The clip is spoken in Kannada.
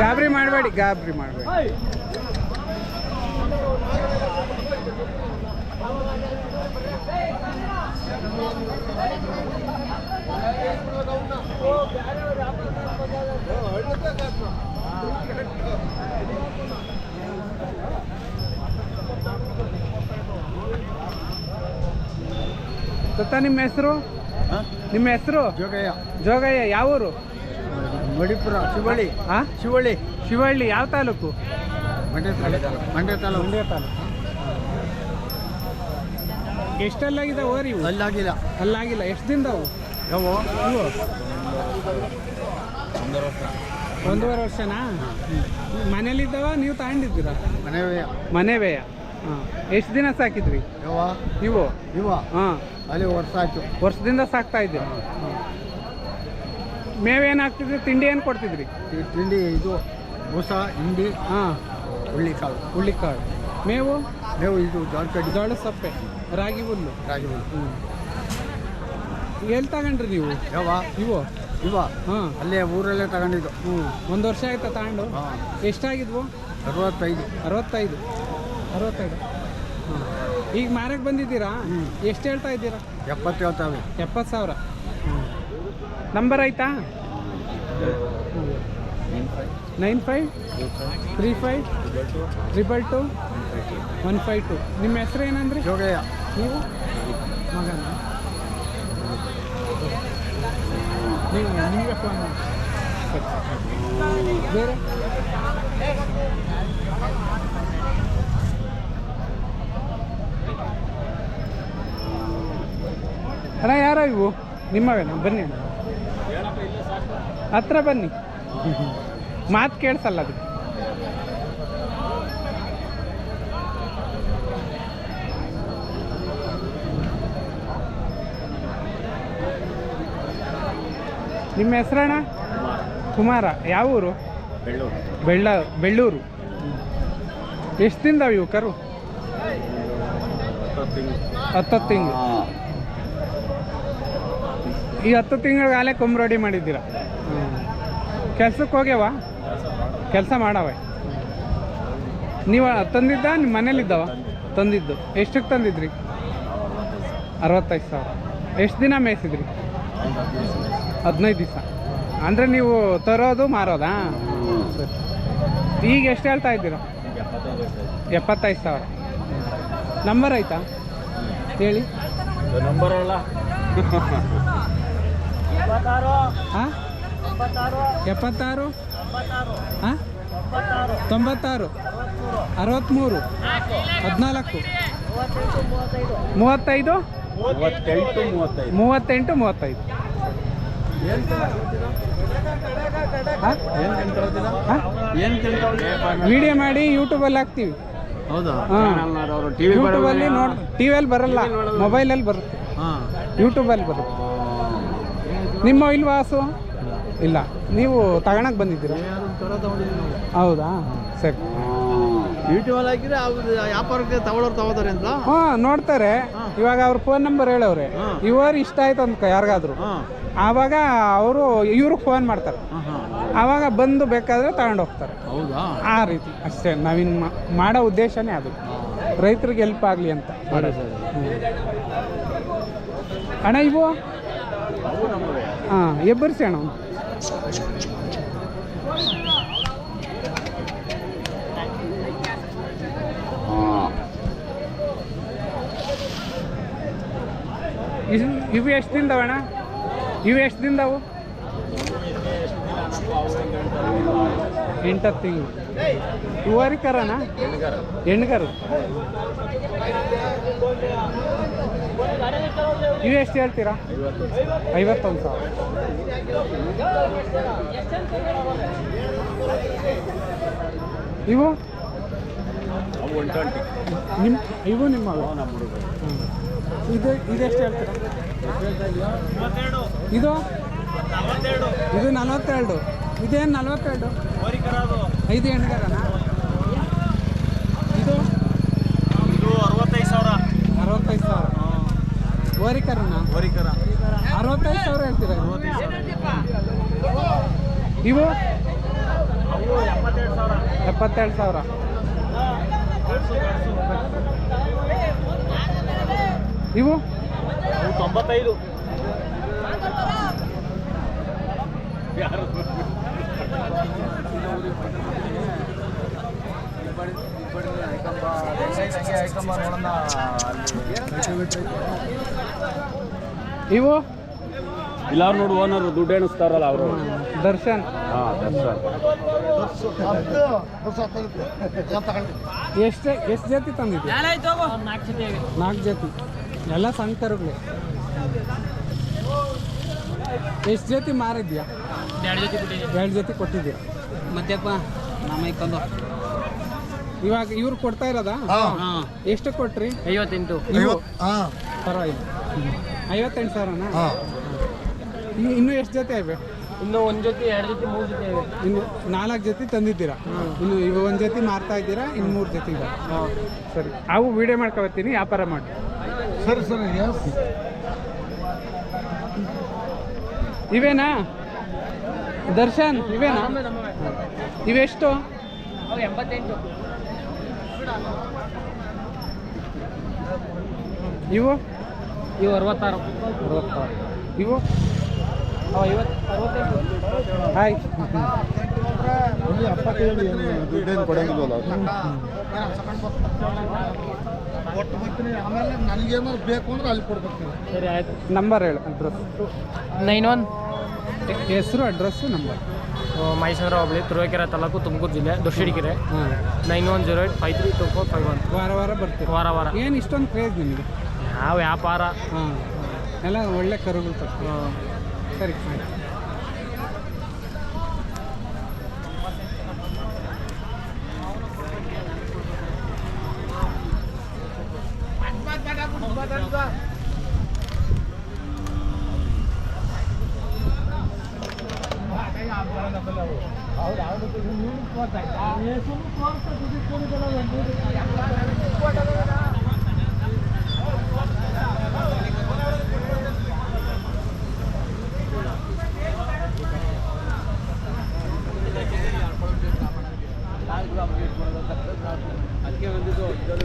ಗಾಬರಿ ಮಾಡಬೇಡಿ ಗಾಬರಿ ಮಾಡಬೇಡಿ. ಗೊತ್ತಾ ನಿಮ್ಮ ಹೆಸರು? ನಿಮ್ಮ ಹೆಸರು? ಜೋಗಯ್ಯ. ಜೋಗಯ್ಯ ಯಾವ ಊರು ಮಡಿಪುರ ಶಿವಳ್ಳಿ. ಆ? ಶಿವಳ್ಳಿ. ಶಿವಳ್ಳಿ ಯಾವ ತಾಲೂಕು? ಮಂಡ್ಯ ತಾಲೂಕು. ಮಂಡ್ಯ ತಾಲೂಕು. ಮಂಡ್ಯ ತಾಲೂಕು. ಎಷ್ಟಲ್ಲಾಗಿದೆ ಓರಿ ಇವು ಅಲ್ಲಾಗಿಲ್ಲ. ಅಲ್ಲಾಗಿಲ್ಲ. ಎಷ್ಟು ದಿನದವು? ಯಾವ? ಇವು? ಒಂದೂವರೆ ವರ್ಷನಾ? ಮನೇಲಿದ್ದಾವ ನೀವು ತಗೊಂಡಿದ್ದೀರಾ ಮನೆವೇಯ ಮನೆವೇಯ ಹಾಂ. ಎಷ್ಟು ದಿನ ಸಾಕಿದ್ವಿ ಯಾವ? ಇವು? ಇವ. ಹಾಂ. ಅಲ್ಲಿ ವರ್ಷ ಆಯಿತು. ವರ್ಷದಿಂದ ಸಾಕ್ತಾ ಇದ್ದೀರಾ? ಮೇವೇನು ಹಾಕ್ತಿದ್ರಿ ತಿಂಡಿ ಏನು ಕೊಡ್ತಿದ್ರಿ? ಈ ತಿಂಡಿ ಇದು ಬೂಸ ಹಿಂಡಿ ಹಾಂ. ಹುಳ್ಳಿಕಾಳು ಹುಳ್ಳಿಕಾಳು ಮೇವು? ಮೇವು ಇದು ಕಡ್ಡಿ ಜೋಳ ಸಪ್ಪೆ. ರಾಗಿ ಹುಲ್ಲು. ರಾಗಿ ಹುಲ್ಲು. ಹ್ಞೂ ಎಲ್ಲಿ ತಗೊಂಡ್ರಿ ನೀವು? ಯಾವ ಇವು ಇವ ಹಾಂ. ಅಲ್ಲೇ ಊರಲ್ಲೇ ತಗೊಂಡಿದ್ದು. ಹ್ಞೂ ಒಂದು ವರ್ಷ ಆಯ್ತಾ ತಗೊಂಡು? ಹಾಂ. ಎಷ್ಟಾಗಿದ್ವು? ಅರವತ್ತೈದು. ಅರವತ್ತೈದು. ಅರವತ್ತೈದು. ಹಾಂ. ಈಗ ಮಾರಕ್ಕೆ ಬಂದಿದ್ದೀರಾ. ಎಷ್ಟು ಹೇಳ್ತಾ ಇದ್ದೀರಾ? ಎಪ್ಪತ್ತು ಹೇಳ್ತಾವೆ ಎಪ್ಪತ್ತು ಸಾವಿರ. ನಂಬರ್ ಆಯ್ತಾ? Nine five three five triple two one five two ನಿಮ್ಮ ಹೆಸರು ಏನಂದ್ರೆ? ಜೋಗಯ್ಯ. ನೀವು? ಮಗನ? ನೀವು ನಿಮಗೆ ಫೋನ್ ಮಾಡಿ. ಬೇರೆ? ಅಣ್ಣ ಯಾರು ಇವು? ನಿಮ್ಮವೇನಾ ಬನ್ನಿ ಅಣ್ಣ. ಹತ್ರ ಬನ್ನಿ. ಮಾತು ಕೇಳಿಸಲ್ಲ ಅದು. ನಿಮ್ಮ ಹೆಸರಣ್ಣ? ಕುಮಾರ. ಯಾವ ಊರು? ಬೆಳ್ಳ ಬೆಳ್ಳೂರು. ಎಷ್ಟು ಯುವಕರು? ಇವು ಕರು ಹತ್ತತ್ತು ತಿಂಗಳು. ಈ ಹತ್ತು ತಿಂಗಳ ಕೊಂಬ್ ರೆಡಿ ಮಾಡಿದ್ದೀರಾ? ಕೆಲ್ಸಕ್ಕೆ ಹೋಗ್ಯಾವ? ಕೆಲಸ ಮಾಡವೆ ನೀವು ತಂದಿದ್ದ? ನಿಮ್ಮ ಮನೇಲಿದ್ದಾವ? ತಂದಿದ್ದು. ಎಷ್ಟಕ್ಕೆ ತಂದಿದ್ರಿ? ಅರವತ್ತೈದು ಸಾವಿರ. ಎಷ್ಟು ದಿನ ಮೇಯಿಸಿದ್ರಿ? ಹದಿನೈದು ದಿವಸ. ಅಂದರೆ ನೀವು ತರೋದು ಮಾರೋದಾ? ಈಗ ಎಷ್ಟು ಹೇಳ್ತಾ ಇದ್ದೀರಾ? ಎಪ್ಪತ್ತೈದು ಸಾವಿರ. ನಂಬರ್ ಆಯ್ತಾ? ಹೇಳಿ. ನಂಬರ್ ಅಲ್ಲ. ಹಾಂ ಎಪ್ಪತ್ತಾರು. ಹಾಂ ತೊಂಬತ್ತಾರು. ಅರವತ್ತ್ಮೂರು ಹದಿನಾಲ್ಕು. ಮೂವತ್ತೈದು. ಮೂವತ್ತೆಂಟು ಮೂವತ್ತೈದು. ವಿಡಿಯೋ ಮಾಡಿ ಯೂಟ್ಯೂಬಲ್ಲಿ ಹಾಕ್ತೀವಿ. ಹೌದಾ? ಹಾಂ ಅವರು ಟಿವಿ ಯೂಟ್ಯೂಬಲ್ಲಿ ನೋಡಿ ಟಿ ವಿಯಲ್ಲಿ ಬರಲ್ಲ. ಮೊಬೈಲಲ್ಲಿ ಬರುತ್ತೆ. ಹಾಂ. ಯೂಟ್ಯೂಬಲ್ಲಿ ಬರುತ್ತೆ. ನಿಮ್ಮ ಇಲ್ವಾ ಹಸು? ಇಲ್ಲ. ನೀವು ತಗೊಳಕ್ ಬಂದಿದ್ದೀರಾ? ಹೌದಾ? ಸರಿ. ಯೂಟ್ಯೂಬಲ್ಲಿ ಹಾಕಿದ್ರೆ ಅವ್ರು ವ್ಯಾಪಾರಕ್ಕೆ ತಗೊಳ್ಳೋರು ತಗೋತಾರೆ ಅಂತ. ಹ್ಞೂ ನೋಡ್ತಾರೆ. ಇವಾಗ ಅವ್ರ ಫೋನ್ ನಂಬರ್ ಹೇಳವ್ರೆ. ಹಾಂ. ಇವರು ಇಷ್ಟ ಆಯ್ತು ಅಂತ ಯಾರಿಗಾದ್ರು. ಹಾಂ. ಆವಾಗ ಅವರು ಇವ್ರಿಗೆ ಫೋನ್ ಮಾಡ್ತಾರೆ. ಹಾಂ ಹಾಂ. ಆವಾಗ ಬಂದು ಬೇಕಾದ್ರೆ ತಗೊಂಡು ಹೋಗ್ತಾರೆ. ಆ ರೀತಿ. ಅಷ್ಟೇ ನಾವಿನ್ ಮಾಡೋ ಉದ್ದೇಶನೇ ಅದು. ರೈತರಿಗೆ ಹೆಲ್ಪ್ ಆಗಲಿ ಅಂತ. ಅಣ್ಣ ಇವು? ಹಾಂ ಎಬ್ಬರಿಸಿ ಅಣ್ಣ. ಇವು ಎಷ್ಟು ಅಣ್ಣ? ಇವು ಎಷ್ಟು ದಿನದವು? ಎಂಟತ್ತು ತಿಂಗಳು. ಇವಾರಿ ಕರನಾ? ಇವು ಎಷ್ಟು ಹೇಳ್ತೀರಾ? ಐವತ್ತೊಂದು ಸಾವಿರ. ಇವು? ನಿಮ್ಮ ಇವು ನಿಮ್ಮ ಇದು ಇದೆಷ್ಟು ಹೇಳ್ತೀರಾ? ಇದು? ಇದು ನಲವತ್ತೆರಡು. ಇದೇನು ನಲ್ವತ್ತೆರಡು. ಐದು ಹೆಣ್ಗರನಾ? ಇದು? ಇದು ಅರವತ್ತೈದು ಸಾವಿರ. ಅರವತ್ತೈದು ಸಾವಿರ. ಓರಿಕರನ ಅರವತ್ತೈದು ಸಾವಿರ ಹೇಳ್ತೀರಾ? ಇವು? ಎಪ್ಪತ್ತೆರಡು ಸಾವಿರ. ಇವು? ತೊಂಬತ್ತೈದು. ಇವು? ಇಲ್ಲ ಅವ್ರು ನೋಡು ಓನರ್ ದುಡ್ಡು ಎಣಿಸ್ತಾರಲ್ಲ ಅವರು. ದರ್ಶನ್. ಹಾಂ ದರ್ಶನ್. ಎಷ್ಟು ಎಷ್ಟು ಜಾತಿ ತಂದಿದ್ದೆ ನಾಲ್ಕು ಜಾತಿ. ಎಲ್ಲ ಸಣ್ಣ ಕರುಗಳು ಎಷ್ಟು ಜೊತೆ ಮಾರಿದ್ಯಾ? ಎರಡು ಜೊತೆ ಕೊಟ್ಟಿದ್ಯಾ? ಮತ್ತೆಪ್ಪ ನಮ್ಮ ಇಕ್ಕೊಂದು. ಇವಾಗ ಇವ್ರು ಕೊಡ್ತಾ ಇರೋದಾ? ಹಾಂ. ಎಷ್ಟು ಕೊಟ್ರಿ? ಐವತ್ತೆಂಟು. ಇವು ಪರವಾಗಿಲ್ಲ. ಐವತ್ತೆಂಟು ಸಾವಿರನಾ? ಇನ್ನು ಇನ್ನೂ ಎಷ್ಟು ಜೊತೆ ಇವೆ? ಇನ್ನು ಒಂದು ಜೊತೆ ಎರಡು ಜೊತೆ ಮೂರು ಜೊತೆ ಇವೆ. ಇನ್ನು ನಾಲ್ಕು ಜೊತೆ ತಂದಿದ್ದೀರಾ? ಇನ್ನು ಇವಾಗ ಒಂದು ಜೊತೆ ಮಾರ್ತಾ ಇದ್ದೀರಾ? ಇನ್ನು ಮೂರು ಜೊತೆ ಇದೆ ಸರಿ. ಅವು ವಿಡಿಯೋ ಮಾಡ್ಕೋತೀನಿ ವ್ಯಾಪಾರ ಮಾಡಿ. ಸರಿ ಸರಿ ಎಸ್ ಇವೇನಾ? ದರ್ಶನ್ ಇವೇನಾ? ಇವೆಷ್ಟು? ಎಂಬತ್ತೆಂಟು. ಇವು? ಇವು ಅರವತ್ತಾರು. ಅರವತ್ತಾರು. ಇವು? ಅವು ಅರವತ್ತೆಂಟು ಹಾಯ್. ಎಪ್ಪತ್ತೇಳು ಏನು ದುಡ್ಡೇನು ಕೊಡಂಗಿಲ್ವಲ್ಲ ಆಮೇಲೆ ನನಗೇನಾದ್ರು ಬೇಕು ಅಂದ್ರೆ ಅಲ್ಲಿ ಕೊಡ್ಬೇಕು ಸರಿ ಆಯ್ತು. ನಂಬರ್ ಹೇಳು ಅಡ್ರೆಸ್. Nine one. ಹೆಸರು ಅಡ್ರೆಸ್ಸು ನಂಬರ್. ಮೈಸೂರು ಹೋಬಳಿ ತುರುವೇಕೆರೆ ತಾಲೂಕು ತುಮಕೂರು ಜಿಲ್ಲೆ Doddadikere nine one zero eight five three two four five one. ವಾರ ವಾರ ಬರ್ತೀವಿ ವಾರ ವಾರ. ಏನು ಇಷ್ಟೊಂದು ಕ್ರೇಜ್ ನಿಮಗೆ? ಯಾವ ವ್ಯಾಪಾರ? ಹಾಂ. ಎಲ್ಲ ಒಳ್ಳೆ ಕರುಗಳು ತರ್ತೀವಿ ಸರಿ ಸರಿ. ಅವ್ರು ಯಾವ್ದು ನೀವು ತೋರ್ತಾ ಇದ್ದಾರೆ ಸುಮ್ಮನೆ ತೋರಿಸ್ತಾ ದುಡ್ಡು ಕೊಡುದಿಲ್ಲ